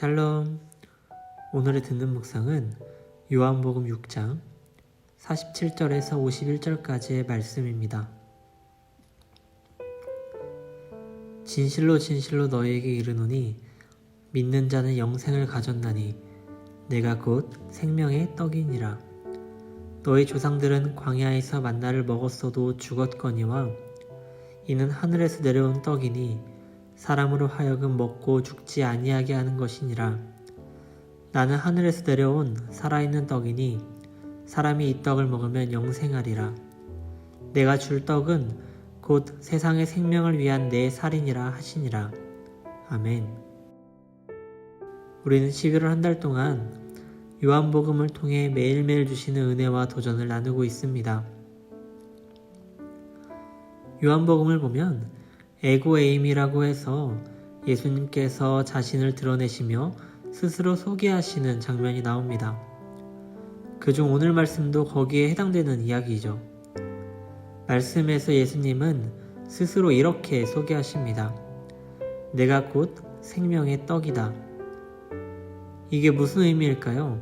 샬롬. 오늘의 듣는 묵상은 요한복음 6장 47절에서 51절까지의 말씀입니다. 진실로 진실로 너희에게 이르노니 믿는 자는 영생을 가졌나니 내가 곧 생명의 떡이니라. 너희 조상들은 광야에서 만나를 먹었어도 죽었거니와 이는 하늘에서 내려온 떡이니 사람으로 하여금 먹고 죽지 아니하게 하는 것이니라. 나는 하늘에서 내려온 살아있는 떡이니 사람이 이 떡을 먹으면 영생하리라. 내가 줄 떡은 곧 세상의 생명을 위한 내 살이니라 하시니라. 아멘. 우리는 11월 한 달 동안 요한복음을 통해 매일매일 주시는 은혜와 도전을 나누고 있습니다. 요한복음을 보면 에고에임이라고 해서 예수님께서 자신을 드러내시며 스스로 소개하시는 장면이 나옵니다. 그중 오늘 말씀도 거기에 해당되는 이야기죠. 말씀에서 예수님은 스스로 이렇게 소개하십니다. 내가 곧 생명의 떡이다. 이게 무슨 의미일까요?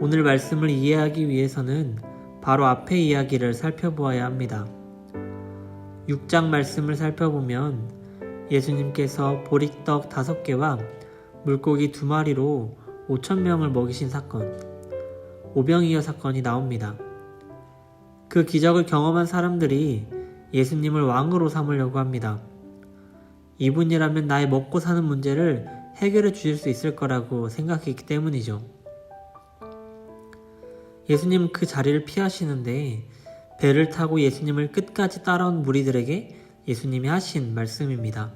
오늘 말씀을 이해하기 위해서는 바로 앞의 이야기를 살펴보아야 합니다. 6장 말씀을 살펴보면 예수님께서 보리떡 다섯 개와 물고기 두 마리로 5천 명을 먹이신 사건, 오병이어 사건이 나옵니다. 그 기적을 경험한 사람들이 예수님을 왕으로 삼으려고 합니다. 이분이라면 나의 먹고 사는 문제를 해결해 주실 수 있을 거라고 생각했기 때문이죠. 예수님 그 자리를 피하시는데 배를 타고 예수님을 끝까지 따라온 무리들에게 예수님이 하신 말씀입니다.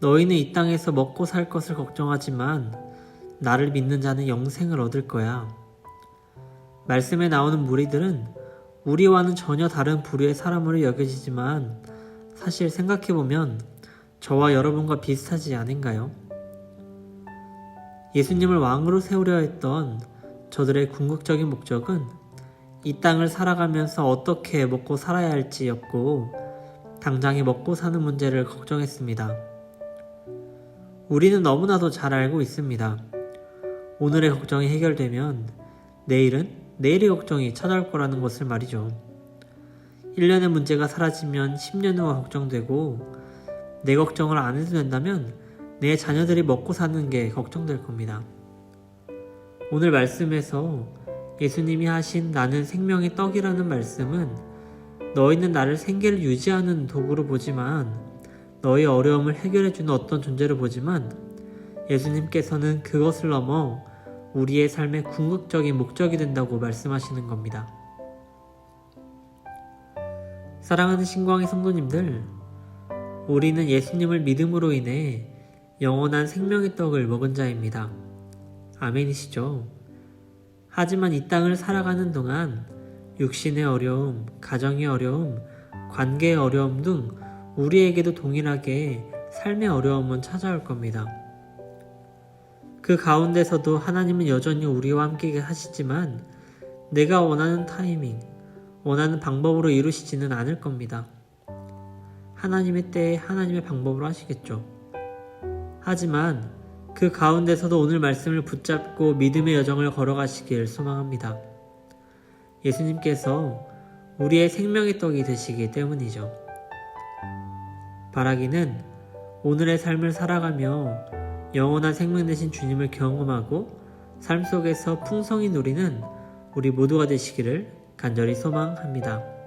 너희는 이 땅에서 먹고 살 것을 걱정하지만 나를 믿는 자는 영생을 얻을 거야. 말씀에 나오는 무리들은 우리와는 전혀 다른 부류의 사람으로 여겨지지만 사실 생각해보면 저와 여러분과 비슷하지 않은가요? 예수님을 왕으로 세우려 했던 저들의 궁극적인 목적은 이 땅을 살아가면서 어떻게 먹고 살아야 할지였고 당장에 먹고 사는 문제를 걱정했습니다. 우리는 너무나도 잘 알고 있습니다. 오늘의 걱정이 해결되면 내일은 내일의 걱정이 찾아올 거라는 것을 말이죠. 1년의 문제가 사라지면 10년 후가 걱정되고 내 걱정을 안 해도 된다면 내 자녀들이 먹고 사는 게 걱정될 겁니다. 오늘 말씀에서 예수님이 하신 나는 생명의 떡이라는 말씀은 너희는 나를 생계를 유지하는 도구로 보지만 너희 어려움을 해결해 주는 어떤 존재로 보지만 예수님께서는 그것을 넘어 우리의 삶의 궁극적인 목적이 된다고 말씀하시는 겁니다. 사랑하는 신광의 성도님들, 우리는 예수님을 믿음으로 인해 영원한 생명의 떡을 먹은 자입니다. 아멘이시죠? 하지만 이 땅을 살아가는 동안 육신의 어려움, 가정의 어려움, 관계의 어려움 등 우리에게도 동일하게 삶의 어려움은 찾아올 겁니다. 그 가운데서도 하나님은 여전히 우리와 함께 하시지만 내가 원하는 타이밍, 원하는 방법으로 이루시지는 않을 겁니다. 하나님의 때에 하나님의 방법으로 하시겠죠. 하지만 그 가운데서도 오늘 말씀을 붙잡고 믿음의 여정을 걸어가시길 소망합니다. 예수님께서 우리의 생명의 떡이 되시기 때문이죠. 바라기는 오늘의 삶을 살아가며 영원한 생명 되신 주님을 경험하고 삶 속에서 풍성히 누리는 우리 모두가 되시기를 간절히 소망합니다.